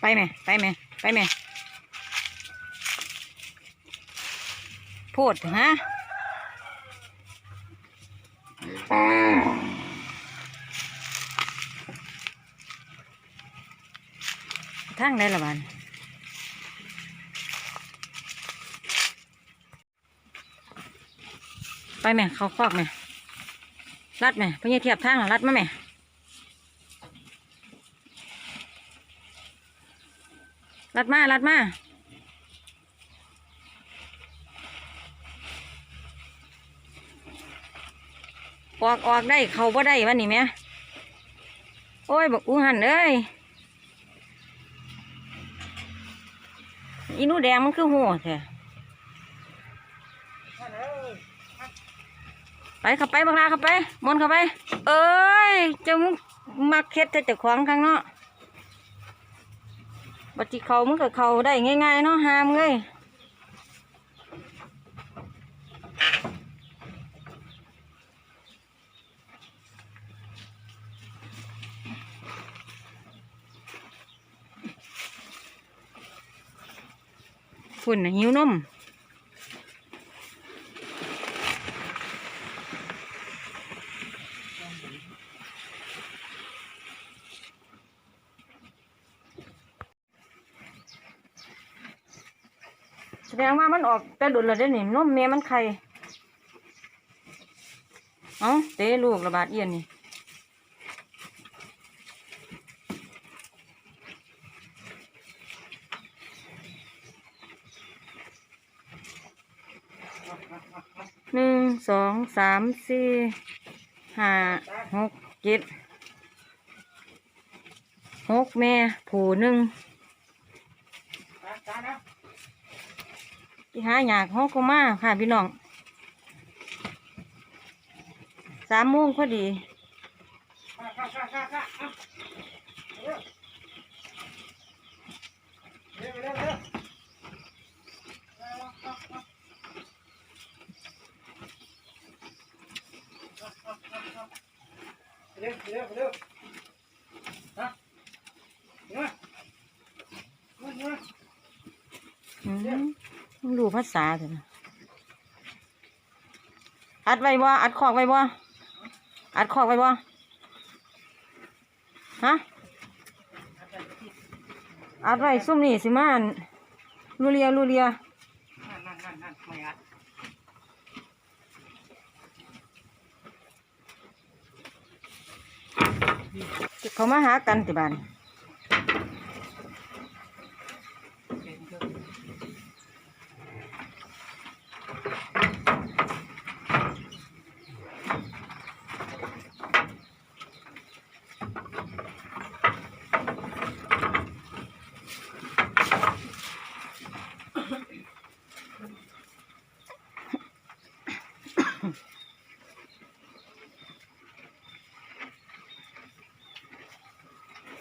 ไปไหมไปไหมไปไหมพูดฮะทางไหนละบ้านไปไหมเขาคอกไหมรัดไหมพญาเทียบทางน่ะรัดมาไหม ลัดมาลัดมาออกออกได้เขาบ่ได้วันนี้แหม่โอ้ยบอกอูหันเอ้ยอีนูแดงมันคือหัวแท้ไปข้าไปบังลาข้าไปมนข้าไป เอ้ยจะมักเค็ดแต่จะขวางข้างเนาะ บัจิเขามันก็เขาได้ง่ายๆเนาะหามเลยฝุ่นน่ะหิวนม แสดงว่ามันออกแต่ดุลและเด้อนี่นมแม่มันไข่เอ้าเตะลูกระบาดเอียนนี่หนึ่งสองสามสี่ห้าหกเจ็ดหกแม่ผูหนึ่ง ที่หาอยากห้องก็มาค่ะพี่น้องสามโมงพอดีอืมมัน รู้ภาษาเถอะนะอัดไว้บ่อัดคอกไว้บ่อัดคอกไว้บ่ฮะอัดไว้ซุ่มนี่สิมาอั่นลูเรียลูเรียเขามาหากันติบาน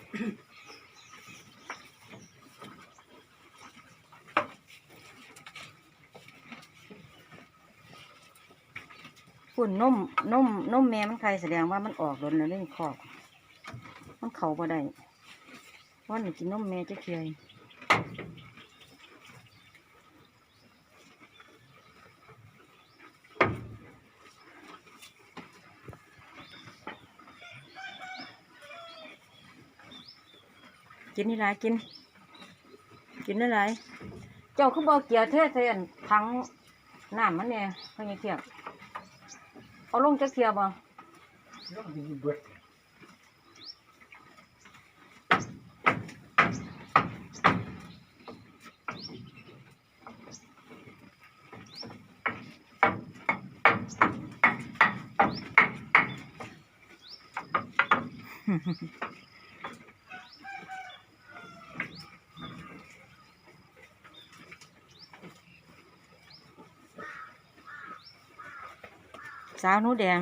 ฝุ่นนมนมนมแม่มันใครแสดงว่ามันออกโดนแล้วเรื่องคอก มันเข่าบ่ได้ว่าหนูกินนมแม่จะเคย กินนี่ไรกิน กินนี่ไรเจ้าคือบอกเกียร์เทศเทียนทั้งน้ำมันเนี่ยเพื่อนเทียบเอาลงจะเทียบบ่ สาวนูแดง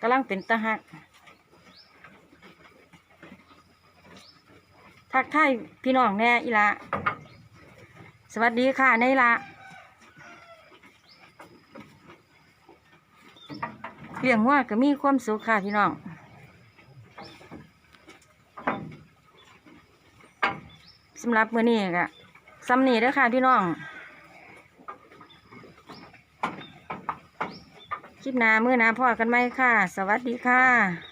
กำลังเป็นตาหัก ทักทายพี่น้องแน่อีละสวัสดีค่ะในละเลี้ยงว่าก็มีความสุขค่ะพี่น้องสำหรับมื้อนี้ก็ซ้ำนี่เด้อค่ะพี่น้อง คลิปหน้ามื้อหน้าพ่อกันไหมค่ะ สวัสดีค่ะ